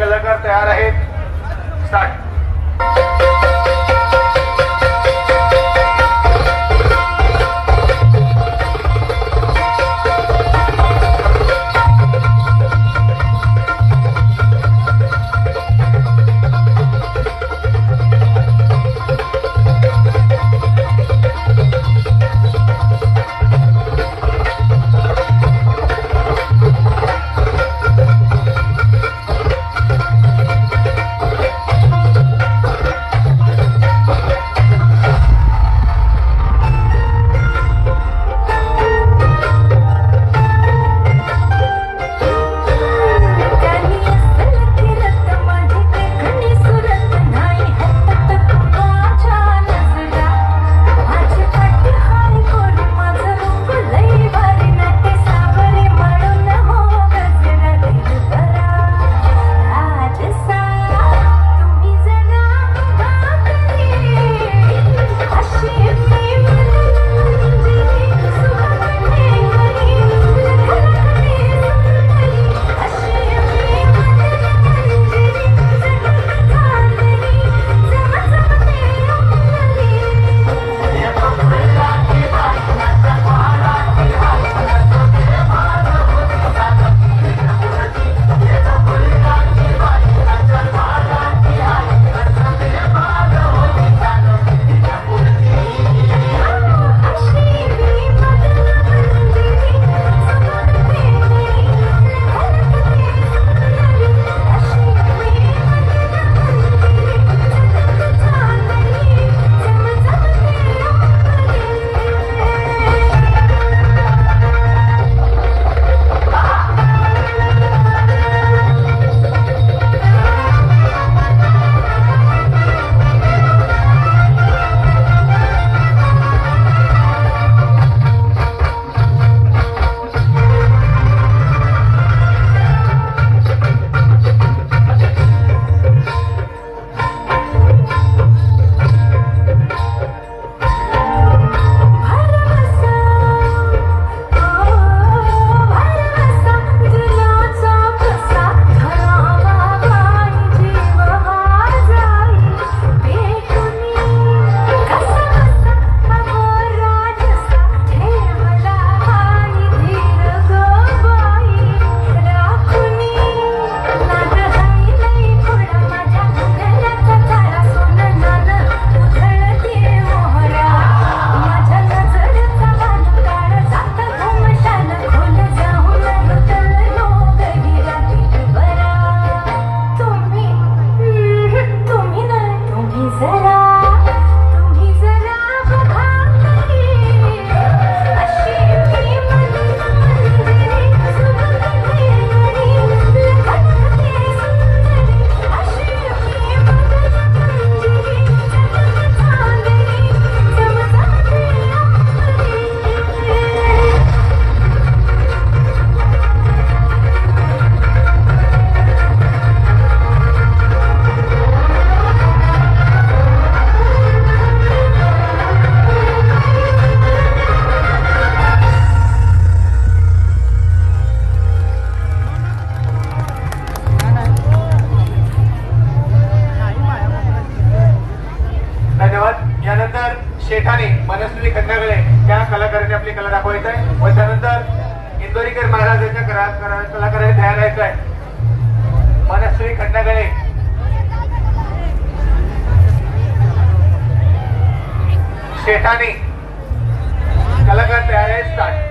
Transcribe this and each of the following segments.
कलाकार तयार आहेत. शेठाने मनस्वी खंडागळे त्या कलाकारांनी आपली कला दाखवायची आहे व त्यानंतर इंदोरीकर महाराज यांच्या कलाकाराने तयार व्हायचं आहे मनस्वी खंडागळे शेठाने कलाकार तयार आहे स्टार्ट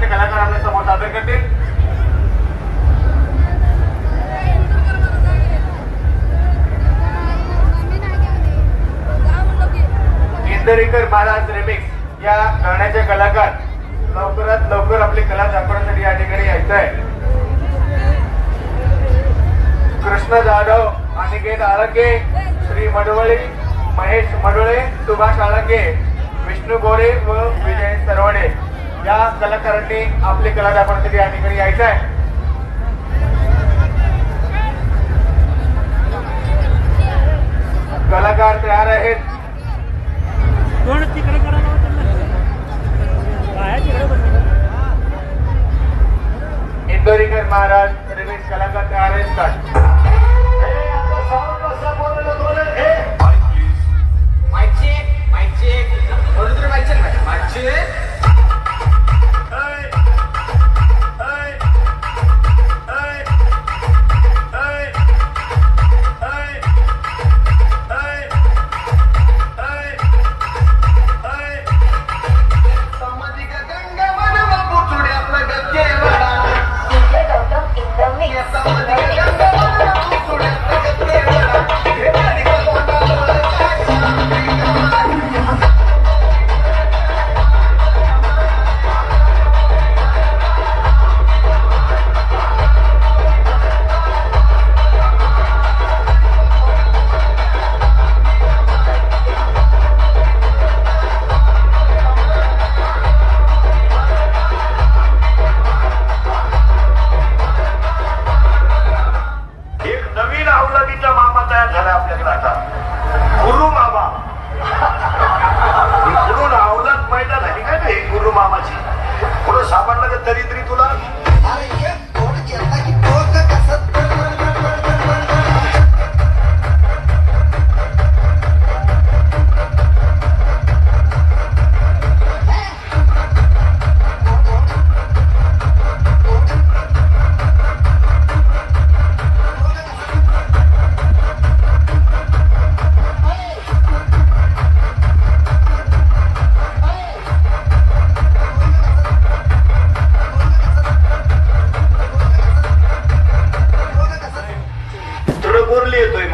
आमच्या कलाकार आपल्यासमोर सादर करतील. इंदोरीकर महाराज रेमिक्स या गाण्याचे कलाकार लवकरात लवकर आपली कला दाखवण्यासाठी या ठिकाणी यायचं आहे कृष्ण जाधव अनिकेत आळंगे श्री मडवळे महेश मडवळे सुभाष आळंगे विष्णू गोरे व विजय सरवणे. या कलाकारांनी आपली कला दाखवण्यासाठी या ठिकाणी यायचं आहे. कलाकार तयार आहेत. बसले इंदोरीकर महाराज रिमिक्स कलाकार तयार आहेत. का एक.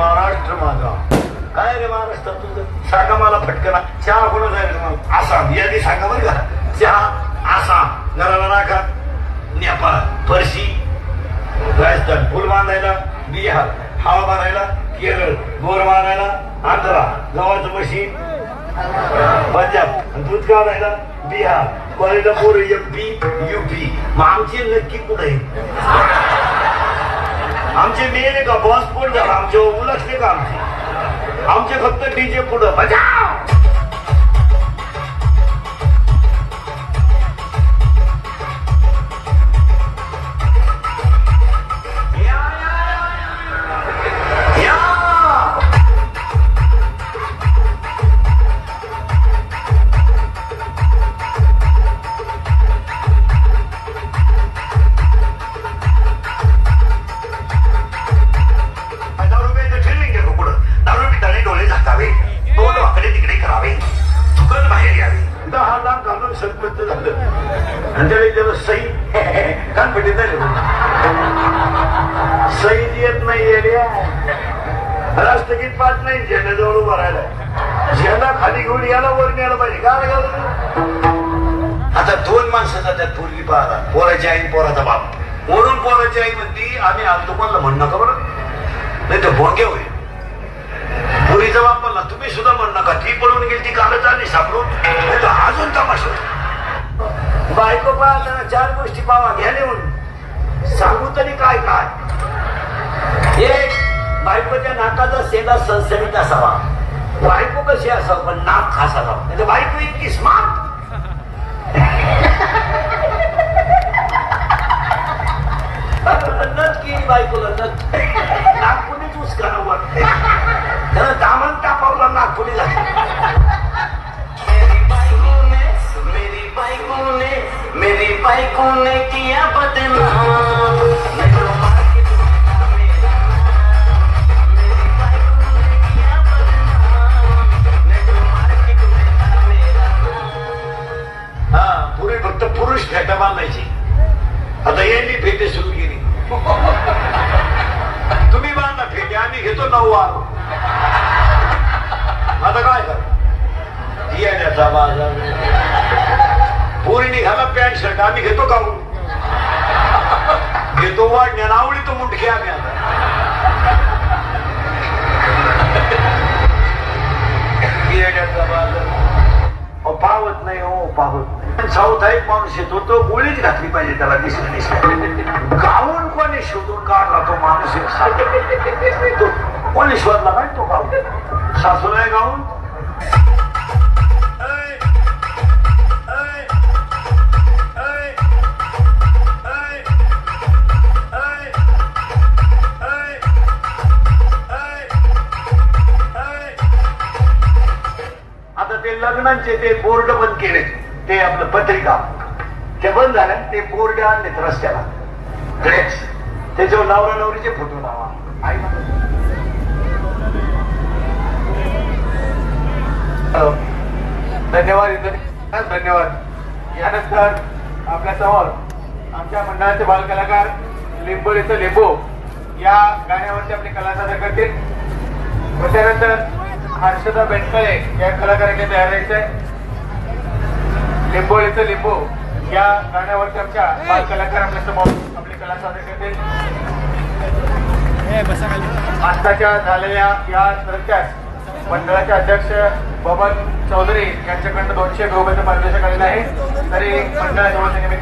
महाराष्ट्र माझा. काय रे महाराष्ट्र तुझं? सांगा मला फटकना चहा कोणाचा आहे रे मग आसाम. यादी सांगा बरं का. चहा आसाम. घराला राखा. नेपाळ. फरशी राजस्थान. फुल बांधायला. बिहार. हवा मारायला केरळ. बोर मारायला आंध्रा. गव्हाचं मशीन. पंजाब. दूध का राहिला Bihar Kolhapur M P UP मग आमची नक्की कुठे आमचे मेन का बॉस पुढे? झाला आमचे उलटले का आमचे. आमचे फक्त डीजे पुढं. बजाव! राष्ट्रगीत पाठ नाही झेंड्याजवळ उभा राहिला झेंडा खाली घेऊन याला वर न्यायला पाहिजे. का? आता दोन माणसं जातात पूर्वी पाहता. पोराची आई पोराचा बाप. म्हणून पोराची आई म्हणती आम्ही आलतो कोणाला म्हण नका बरं. नाही तर भोंगे होईल पुरीचा बाप म्हणला तुम्ही सुद्धा म्हण नका. ती पळून गेली ती कालच आली सापडून. नाही तर अजून तमाशा. बायको पाहताना चार गोष्टी पावा घ्या नेऊन. सांगू तरी काय काय? एक बायकोच्या नाकाचा सेला सणसणीत असावा. बायको कशी असावं? पण नाक खास असावं. म्हणजे बायको इतकी स्मार्ट नथ केली बायकोला नथ नागपुरीच करावं वाटते त्यानं दामन कापावला नागपुरी मेरी बाइको ने मेरी बाइको ने मेरी ने किया बदनाम? फक्त पुरुष फेटा बांधायचे. आता यांनी फेटे सुरू केली. तुम्ही बांधा फेटे आम्ही घेतो नऊ आरो आता काय कर येण्याचा बाजार. पोरीने घाला पॅन्ट शर्ट आम्ही घेतो का घेतो वाढण्या आवडी तो मुंडके आम्ही आता. येण्याचा बाजार. पावत नाही हो पावत नाही. साऊथ एक माणूस येतो तो गोळीच घातली पाहिजे त्याला दिसले दिसले. गाऊन कोणी शोधून काढला तो माणूस एक तो कोणी शोधला नाही तो गाऊन? सासूला नाही गाऊन? ते ते बोर्ड बंद केले ते आपलं पत्रिका. ते बंद झाल्या ते बोर्ड आणलेत रस्त्याला. ड्रेस त्याच्यावर नवरा नवरीचे फोटो लावा. आई धन्यवाद धन्यवाद. यानंतर आपल्यासमोर आमच्या मंडळाचे बालकलाकार लिंबोळीचं लिंबो या गाण्यावरती आपली कला सादर करतील. त्यानंतर हर्षदा बेंडकळे या कलाकारांनी तयार व्हायचंय लिंबोळीचं लिंबू. या गाण्यावरती आमच्या बालकलाकार आपल्यासमोर आपली कला सादर करतील. आत्ताच्या झालेल्या या नृत्यास मंडळाचे अध्यक्ष बबन चौधरी यांच्याकडनं दोनशे रुपयाचं पारितोषिक आलेलं आहे. तरी मंडळाच्या वतीने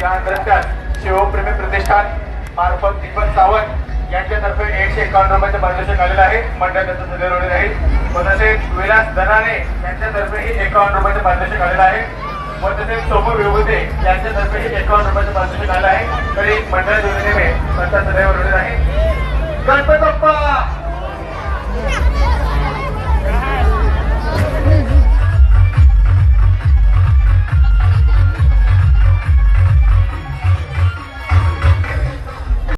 या ग्रंथात शिवप्रेमी प्रतिष्ठान मार्फत दीपक सावंत यांच्यातर्फे एकशे एकावन्न रुपयाचं मार्गदर्शन आलेलं आहे. मंडळ त्यांचं दरवडे आहे. व तसेच विलास दराने यांच्यातर्फेही एकावन्न रुपयाचं मार्गदर्शन आलेलं आहे. व तसेच सोमू विभूते यांच्यातर्फेही एकावन्न रुपयाचं मार्गदर्शन आलेलं आहे. तरी मंडळ जोडीने पंचायत दरवडे आहे. गणपतप्पा!